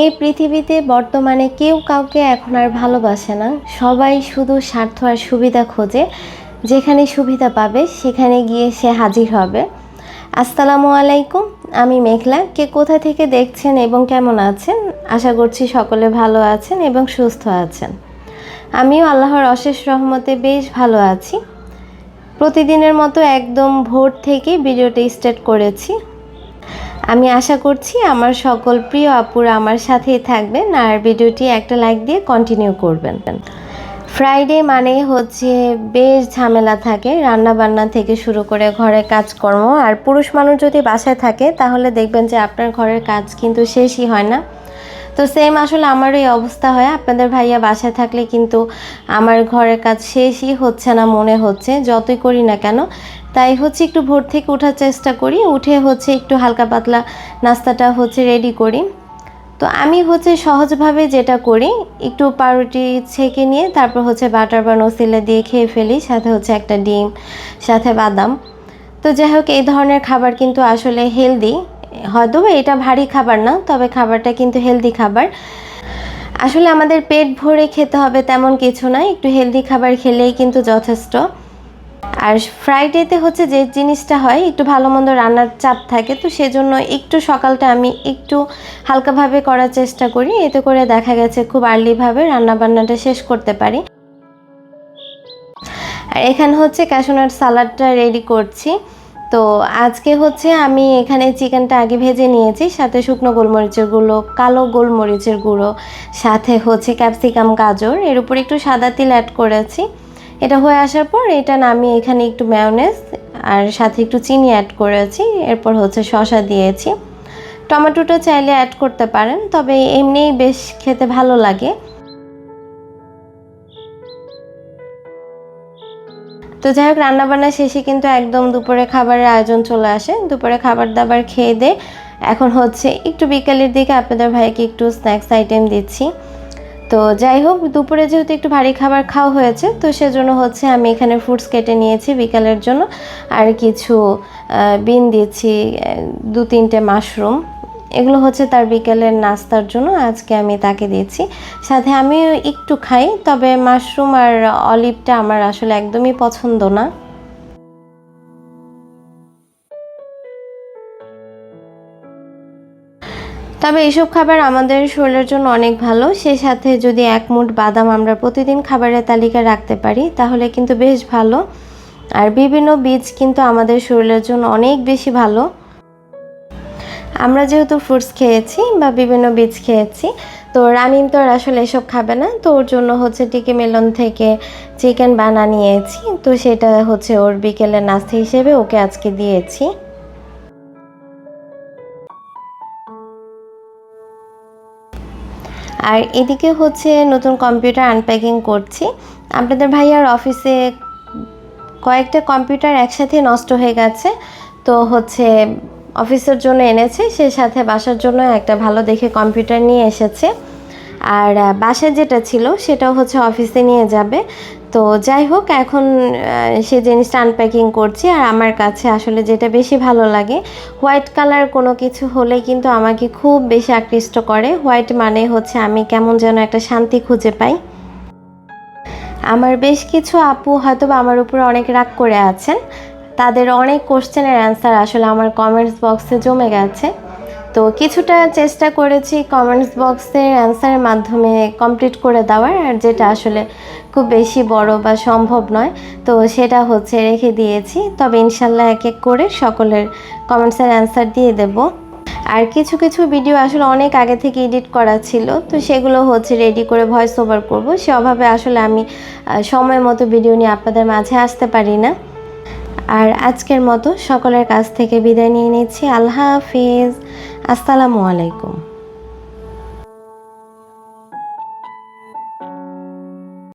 এই পৃথিবীতে বর্তমানে কেউ কাউকে এখন আর ভালোবাসে না। সবাই শুধু স্বার্থ আর সুবিধা খোঁজে। যেখানে সুবিধা পাবে, সেখানে গিয়ে সে হাজির হবে। আসসালামু আলাইকুম, আমি মেঘলা। কে কোথা থেকে দেখছেন এবং কেমন আছেন? আশা করছি সকলে ভালো আছেন এবং সুস্থ আছেন। আমিও আল্লাহর অশেষ রহমতে বেশ ভালো আছি। প্রতিদিনের মতো একদম ভোর থেকে ভিডিওটি স্টার্ট করেছি। আমি আশা করছি আমার সকল প্রিয় আপুরা আমার সাথেই থাকবেন আর ভিডিওটি একটা লাইক দিয়ে কন্টিনিউ করবেন। ফ্রাইডে মানে হচ্ছে বেশ ঝামেলা থাকে রান্না বান্না থেকে শুরু করে ঘরের কাজকর্ম। আর পুরুষ মানুষ যদি বাসায় থাকে, তাহলে দেখবেন যে আপনার ঘরের কাজ কিন্তু শেষই হয় না। তো সেম আসলে আমারও এই অবস্থা হয়। আপনাদের ভাইয়া বাসায় থাকলে কিন্তু আমার ঘরের কাজ শেষই হচ্ছে না, মনে হচ্ছে। যতই করি না কেন, তাই হচ্ছে একটু ভোর থেকে ওঠার চেষ্টা করি। উঠে হচ্ছে একটু হালকা পাতলা নাস্তাটা হচ্ছে রেডি করি। তো আমি হচ্ছে সহজভাবে যেটা করি, একটু পাউরুটি ছেঁকে নিয়ে তারপর হচ্ছে বাটার বা নসিলে দিয়ে খেয়ে ফেলি, সাথে হচ্ছে একটা ডিম, সাথে বাদাম। তো যাই হোক, এই ধরনের খাবার কিন্তু আসলে হেলদি হয়তো এটা ভারী খাবার না, তবে খাবারটা কিন্তু হেলদি খাবার। আসলে আমাদের পেট ভরে খেতে হবে তেমন কিছু না, একটু হেলদি খাবার খেলেই কিন্তু যথেষ্ট। আর ফ্রাইডেতে হচ্ছে যে জিনিসটা হয়, একটু ভালো মন্দ রান্নার চাপ থাকে, তো সেজন্য একটু সকালটা আমি একটু হালকাভাবে করার চেষ্টা করি, এতে করে দেখা গেছে খুব আর্লিভাবে রান্নাবান্নাটা শেষ করতে পারি। আর এখানে হচ্ছে ক্যাশোনাট সালাডটা রেডি করছি। তো আজকে হচ্ছে আমি এখানে চিকেনটা আগে ভেজে নিয়েছি, সাথে শুকনো গোলমরিচের গুঁড়ো, কালো গোলমরিচের গুঁড়ো, সাথে হচ্ছে ক্যাপসিকাম, গাজর, এর উপর একটু সাদা তিল অ্যাড করেছি। এটা হয়ে আসার পর এটা নামিয়ে এখানে একটু ম্যায়োনেজ আর সাথে একটু চিনি অ্যাড করেছি, এরপর হচ্ছে শসা দিয়েছি। টমেটোটা চাইলে অ্যাড করতে পারেন, তবে এমনিই বেশ খেতে ভালো লাগে। তো যাই হোক, রান্নাবান্না শেষে কিন্তু একদম দুপুরে খাবারের আয়োজন চলে আসে। দুপুরে খাবার দাবার খেয়ে দে। এখন হচ্ছে একটু বিকালের দিকে আপনাদের ভাইকে একটু স্ন্যাক্স আইটেম দিচ্ছি। তো যাই হোক, দুপুরে যেহেতু একটু ভারী খাবার খাওয়া হয়েছে, তো সেজন্য হচ্ছে আমি এখানে ফ্রুটস কেটে নিয়েছি বিকালের জন্য। আর কিছু বিন দিয়েছি দু তিনটে মাশরুম এগুলো হচ্ছে তার বিকেলের নাস্তার জন্য, আজকে আমি তাকে দিয়েছি। সাথে আমি একটু খাই, তবে মাশরুম আর অলিভটা আমার আসলে একদমই পছন্দ না। তবে এইসব খাবার আমাদের শরীরের জন্য অনেক ভালো সেই সাথে যদি এক মুঠ বাদাম আমরা প্রতিদিন খাবারের তালিকায় রাখতে পারি, তাহলে কিন্তু বেশ ভালো। আর বিভিন্ন বীজ কিন্তু আমাদের শরীরের জন্য অনেক বেশি ভালো। আমরা যেহেতু ফ্রুটস খেয়েছি বা বিভিন্ন বীজ খেয়েছি, তো রামিম তো আর আসলে এসব খাবে না। তো ওর জন্য হচ্ছে টিকি মেলন থেকে চিকেন বানা নিয়েছি। তো সেটা হচ্ছে ওর বিকেলের নাস্তা হিসেবে ওকে আজকে দিয়েছি। আর এদিকে হচ্ছে নতুন কম্পিউটার আনপ্যাকিং করছি। আপনাদের ভাইয়ার অফিসে কয়েকটা কম্পিউটার একসাথে নষ্ট হয়ে গেছে। তো হচ্ছে অফিসের জন্য এনেছে, সে সাথে বাসার জন্য একটা ভালো দেখে কম্পিউটার নিয়ে এসেছে। আর বাসায় যেটা ছিল সেটাও হচ্ছে অফিসে নিয়ে যাবে। তো যাই হোক, এখন সে জিনিসটা আনপ্যাকিং করছি আর আমার কাছে আসলে যেটা বেশি ভালো লাগে, হোয়াইট কালার কোনো কিছু হলে কিন্তু আমাকে খুব বেশি আকৃষ্ট করে। হোয়াইট মানে হচ্ছে আমি কেমন যেন একটা শান্তি খুঁজে পাই। আমার বেশ কিছু আপু হয়তো আমার উপরে অনেক রাগ করে আছেন। তাদের অনেক কোশ্চেনের অ্যান্সার আসলে আমার কমেন্টস বক্সে জমে গেছে। তো কিছুটা চেষ্টা করেছি কমেন্টস বক্সের অ্যান্সারের মাধ্যমে কমপ্লিট করে দেওয়ার, আর যেটা আসলে খুব বেশি বড় বা সম্ভব নয়। তো সেটা হচ্ছে রেখে দিয়েছি। তবে ইনশাল্লাহ এক এক করে সকলের কমেন্টসের অ্যান্সার দিয়ে দেব। আর কিছু কিছু ভিডিও আসলে অনেক আগে থেকে এডিট করা ছিল, তো সেগুলো হচ্ছে রেডি করে ভয়েস ওভার করব। সে অভাবে আসলে আমি সময় মতো ভিডিও নিয়ে আপনাদের মাঝে আসতে পারি না। আর আজকের মতো সকলের কাছ থেকে বিদায় নিয়ে নিচ্ছি। আল্লাহ হাফিজ। আসসালামু আলাইকুম।